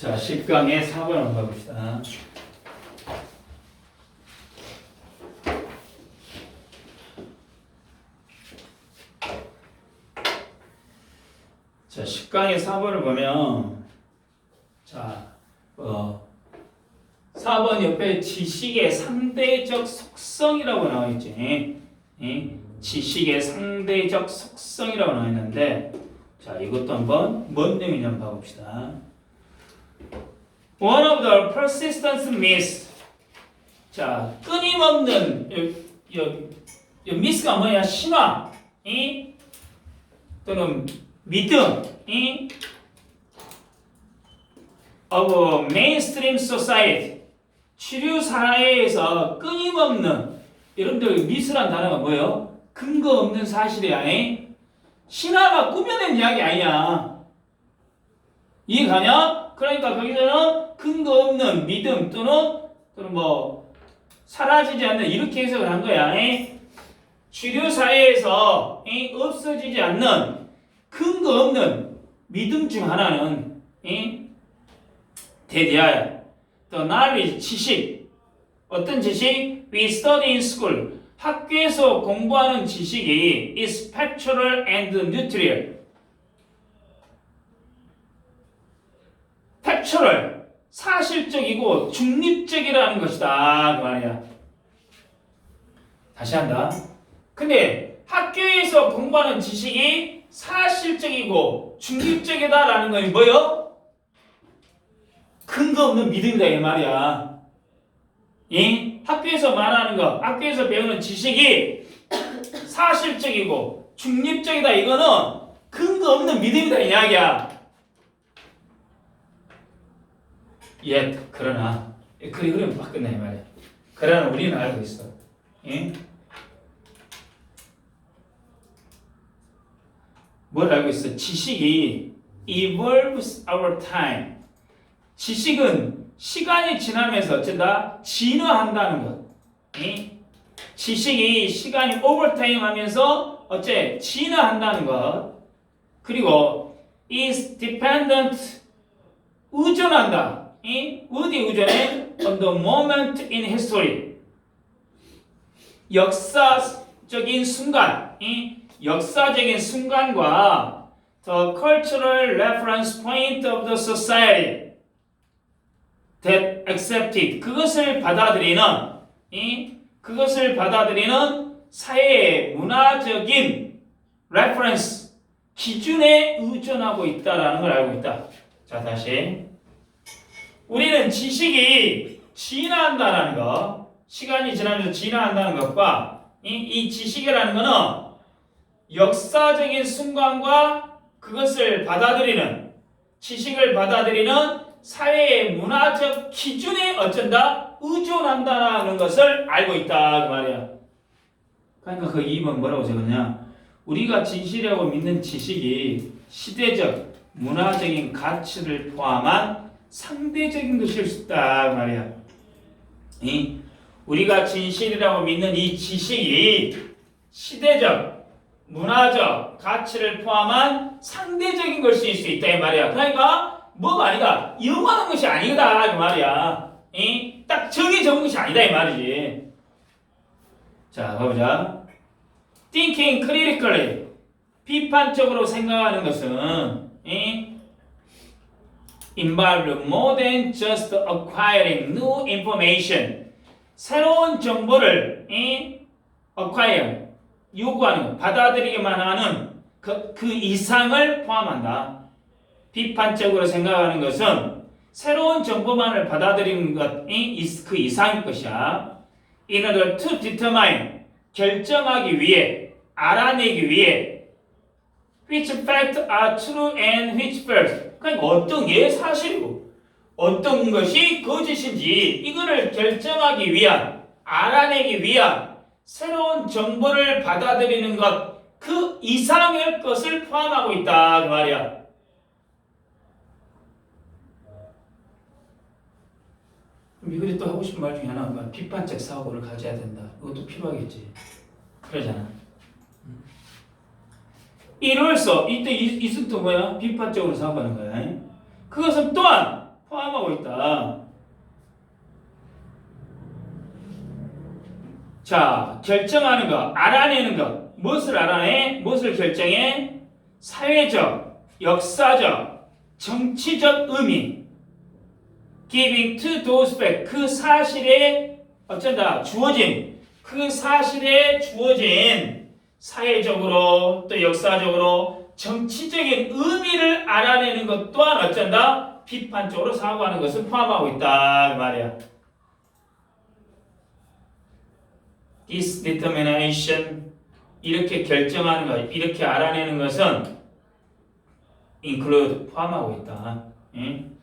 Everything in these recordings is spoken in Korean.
자, 10강의 4번 한번 가봅시다. 자, 10강의 4번을 보면, 자, 어, 4번 옆에 지식의 상대적 속성이라고 나와 있지. 예? 지식의 상대적 속성이라고 나와 있는데, 자, 이것도 한번 뭔 내용이냐 한번 봐봅시다. One of the persistent myths. 자, 끊임없는 요, 요, 요 미스가 뭐야? 신화, 이 또는 믿음, 이 of mainstream society. 주류 사회에서 끊임없는 여러분들 미스란 단어가 뭐예요? 근거 없는 사실이야. 이? 신화가 꾸며낸 이야기 아니야. 이해가냐? 그러니까 거기서는 근거 없는 믿음 또는 또는 뭐 사라지지 않는 이렇게 해석을 한 거야. 에? 주류 사회에서 에? 없어지지 않는 근거 없는 믿음 중 하나는 에? 대대하야. 또 knowledge 지식 어떤 지식? We study in school 학교에서 공부하는 지식이 is factual and neutral. Factual 사실적이고 중립적이라는 것이다 그 말이야. 다시 한다. 근데 학교에서 공부하는 지식이 사실적이고 중립적이다라는 건 뭐요? 근거 없는 믿음이다 이 말이야. 이 학교에서 말하는 거, 학교에서 배우는 지식이 사실적이고 중립적이다 이거는 근거 없는 믿음이다 이 이야기야. 예, 그러나 그리 그러면 바뀌네 말이야. 그러나 우리는 알고 있어. 예? 뭘 알고 있어? 지식이 evolves over time. 지식은 시간이 지나면서 어쩐다? 진화한다는 것. 예? 지식이 시간이 overtime 하면서 어째 진화한다는 것. 그리고 is dependent 의존한다. 이 어디 의존해? On the moment in history. 역사적인 순간, 이 역사적인 순간과 the cultural reference point of the society that accepted 그것을 받아들이는 이 그것을 받아들이는 사회의 문화적인 reference 기준에 의존하고 있다라는 걸 알고 있다. 자 다시 우리는 지식이 진화한다는 것, 시간이 지나면서 진화한다는 것과 이, 이 지식이라는 것은 역사적인 순간과 그것을 받아들이는 지식을 받아들이는 사회의 문화적 기준에 어쩐다 의존한다는 것을 알고 있다 그 말이야. 그러니까 그 2번 뭐라고 적었냐? 우리가 진실이라고 믿는 지식이 시대적 문화적인 가치를 포함한 상대적인 것일 수 있다 그 말이야. 이 우리가 진실이라고 믿는 이 지식이 시대적 문화적 가치를 포함한 상대적인 것일 수 있다 이 말이야. 그러니까 뭐가 아니다. 영원한 것이 아니다 그 말이야. 이 딱 정해진 것이 아니다 이 말이지. 자 가보자. Thinking critically 비판적으로 생각하는 것은 이 involve more than just acquiring new information. 새로운 정보를 이 acquire 요구하는 것, 받아들이기만 하는 그, 그 이상을 포함한다. 비판적으로 생각하는 것은 새로운 정보만을 받아들이는 것이 그 이상일 것이야. In order to determine 결정하기 위해 알아내기 위해 which fact are true and which false. 그러니까 어떤 게 사실이고 어떤 것이 거짓인지 이거를 결정하기 위한 알아내기 위한 새로운 정보를 받아들이는 것 그 이상의 것을 포함하고 있다 그 말이야. 미국이 또 하고 싶은 말 중에 하나가 비판적 사고를 가져야 된다. 이것도 필요하겠지. 그러잖아. 이로써 이때 이- 이승도 뭐야? 비판적으로 사고하는 거야. 그것은 또한 포함하고 있다. 자, 결정하는 거, 알아내는 거. 무엇을 알아내? 무엇을 결정해? 사회적, 역사적, 정치적 의미. giving to those facts. 그 사실에 어쩐다. 주어진. 그 사실에 주어진 사회적으로 또 역사적으로 정치적인 의미를 알아내는 것 또한 어쩐다? 비판적으로 사고하는 것을 포함하고 있다. 그 말이야. This determination 이렇게 결정하는 것, 이렇게 알아내는 것은 include 포함하고 있다. 응?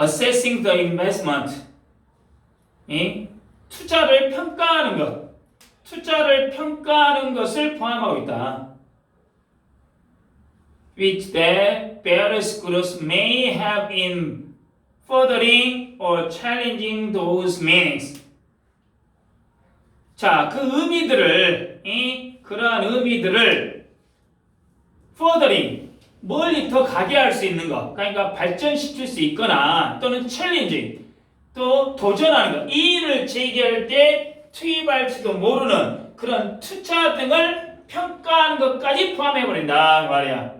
Assessing the investment 응? 투자를 평가하는 것, 투자를 평가하는 것을 포함하고 있다. Which the various groups may have in furthering or challenging those meanings. 자, 그 의미들을, 이 그러한 의미들을 furthering, 멀리 더 가게 할 수 있는 것, 그러니까 발전시킬 수 있거나 또는 challenging, 또 도전하는 것, 이 일을 제기할 때 투입할지도 모르는 그런 투자 등을 평가하는 것까지 포함해버린다 그 말이야.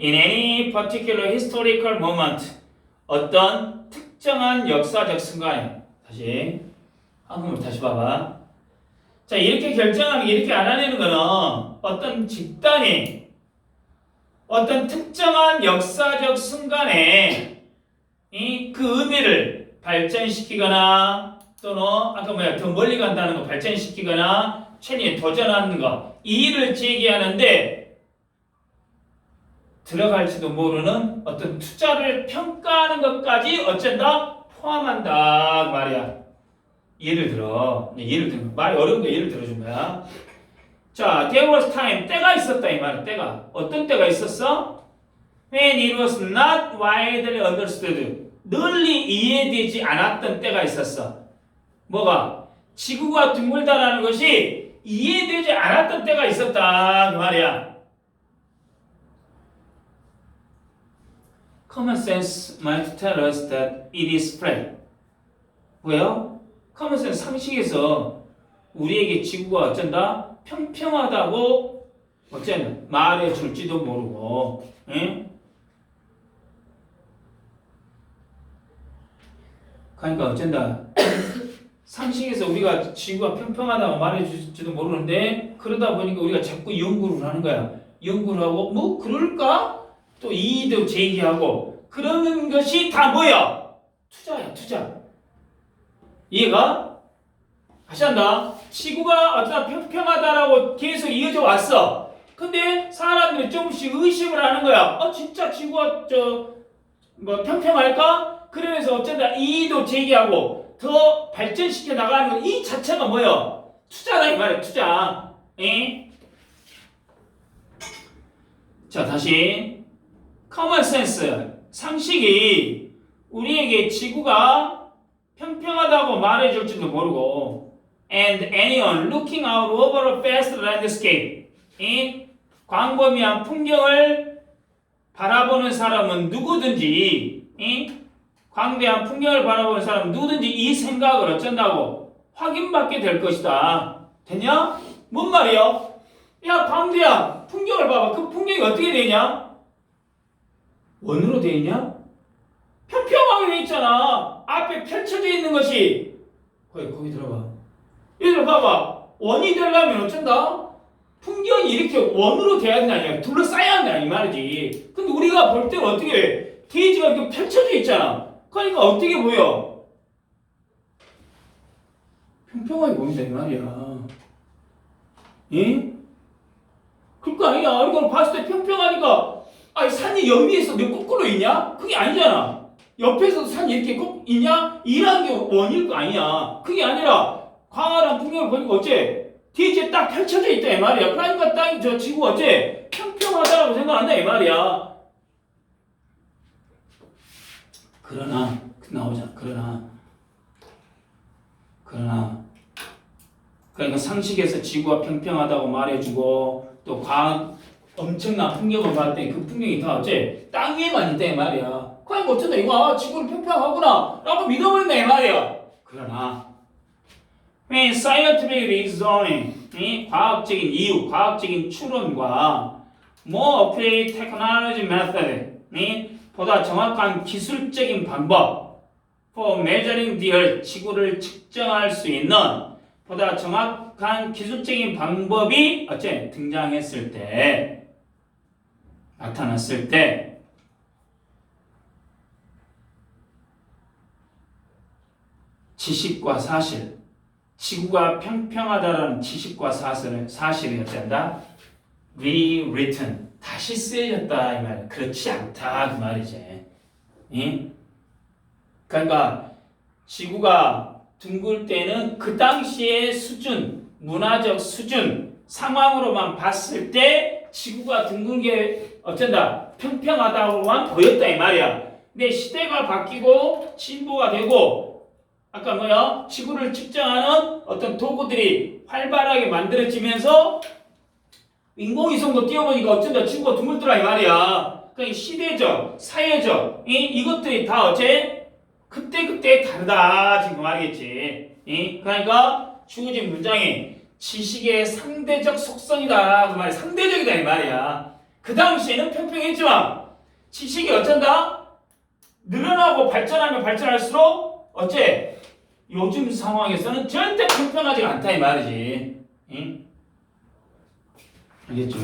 In any particular historical moment, 어떤 특정한 역사적 순간에 다시 한국으로 다시 봐봐. 자 이렇게 결정하는 게 이렇게 알아내는 거는 어떤 집단이 어떤 특정한 역사적 순간에 이 그 의미를 발전시키거나 또는 아까 뭐야 더 멀리 간다는 거 발전시키거나 천리에 도전하는 거 이 일을 제기하는데 들어갈지도 모르는 어떤 투자를 평가하는 것까지 어쩐다 포함한다 그 말이야. 예를 들어 예를 들어 말이 어려운 거 예를 들어준 거야. 자, there was time 때가 있었다 이 말은 때가 어떤 때가 있었어? When it was not widely understood 널리 이해되지 않았던 때가 있었어. 뭐가 지구가 둥글다라는 것이 이해되지 않았던 때가 있었다 그 말이야. Common sense might tell us that it is flat. 왜요? common sense 상식에서 우리에게 지구가 어쩐다? 평평하다고 어쨌나 말해 줄지도 모르고, 응? 그러니까 어쩐다? 상식에서 우리가 지구가 평평하다고 말해 줄지도 모르는데 그러다 보니까 우리가 자꾸 연구를 하는 거야. 연구를 하고 뭐 그럴까? 또 이의도 제기하고 그러는 것이 다 뭐야? 투자야 투자. 이해가? 다시 한다. 지구가 어쩌다 평평하다라고 계속 이어져 왔어. 근데 사람들이 조금씩 의심을 하는 거야. 어 진짜 지구가 저 뭐 평평할까? 그러면서 어쩐다 이의도 제기하고 더 발전시켜 나가는 건 이 자체가 뭐야? 투자다 이 말이야 투자. 에? 자 다시 common sense 상식이 우리에게 지구가 평평하다고 말해줄지도 모르고 and anyone looking out over a vast landscape 이 광범위한 풍경을 바라보는 사람은 누구든지 이 광대한 풍경을 바라보는 사람은 누구든지 이 생각을 어쩐다고 확인받게 될 것이다. 됐냐? 뭔 말이야? 야 광대야 풍경을 봐봐. 그 풍경이 어떻게 되냐? 원으로 되어 있냐? 평평하게 돼 있잖아. 앞에 펼쳐져 있는 것이 거기 거기 들어봐. 얘들 봐봐. 원이 되려면 어쩐다? 풍경이 이렇게 원으로 돼야 되는. 둘러싸야 한다 이 말이지. 근데 우리가 볼 때는 어떻게 해? 게이지가 이렇게 펼쳐져 있잖아. 그러니까 어떻게 보여? 평평하게 보인다 이 말이야. 예? 그거 아니야. 이걸 봤을 때 평평하니까 아니 산이 여기에서 내 거꾸로 있냐? 그게 아니잖아. 옆에서도 산이 이렇게 꼭 있냐? 이란 게 원일 거 아니야. 그게 아니라 광활한 풍경을 보니까 어째 뒤에 딱 펼쳐져 있다 이 말이야. 그러니까 땅이 저 지구가 어째 평평하다라고 생각한다 이 말이야. 그러나 나오잖아. 그러나 그러나 그러니까 상식에서 지구가 평평하다고 말해주고 또 과학 엄청난 풍경을 봤더니 그 풍경이 다 어째 땅 위에만 있다 이 말이야. 그냥 뭐 어쩐다 이거 아 지구를 평평하구나 라고 믿어버린다 이 말이야. 그러나 이 scientific reasoning 이 과학적인 이유, 과학적인 추론과 more method 이 보다 정확한 기술적인 방법 for measuring the earth 지구를 측정할 수 있는 보다 정확한 기술적인 방법이 어째 등장했을 때 나타났을 때. 지식과 사실. 지구가 평평하다라는 지식과 사실을 사실이 어쩐다? rewritten 다시 쓰여졌다 이 말. 그렇지 않다 그 말이지. 응? 그러니까 지구가 둥글 때는 그 당시의 수준, 문화적 수준, 상황으로만 봤을 때 지구가 둥근 게 어쩐다 평평하다고만 보였다 이 말이야. 근데 시대가 바뀌고 진보가 되고 아까 뭐야 지구를 측정하는 어떤 도구들이 활발하게 만들어지면서 인공위성도 띄워보니까 어쩐다 지구가 둥글더라 이 말이야. 그러니까 이 시대적, 사회적 이 이것들이 다 어째 그때 그때 다르다 지금 말이겠지. 이 그러니까 주어진 문장이 지식의 상대적 속성이다 그 말이 상대적이다 이 말이야. 그 당시에는 평평했지만 지식이 어쩐다 늘어나고 발전하면 발전할수록 어째 요즘 상황에서는 절대 평평하지가 않다 이 말이지. 응? 알겠죠?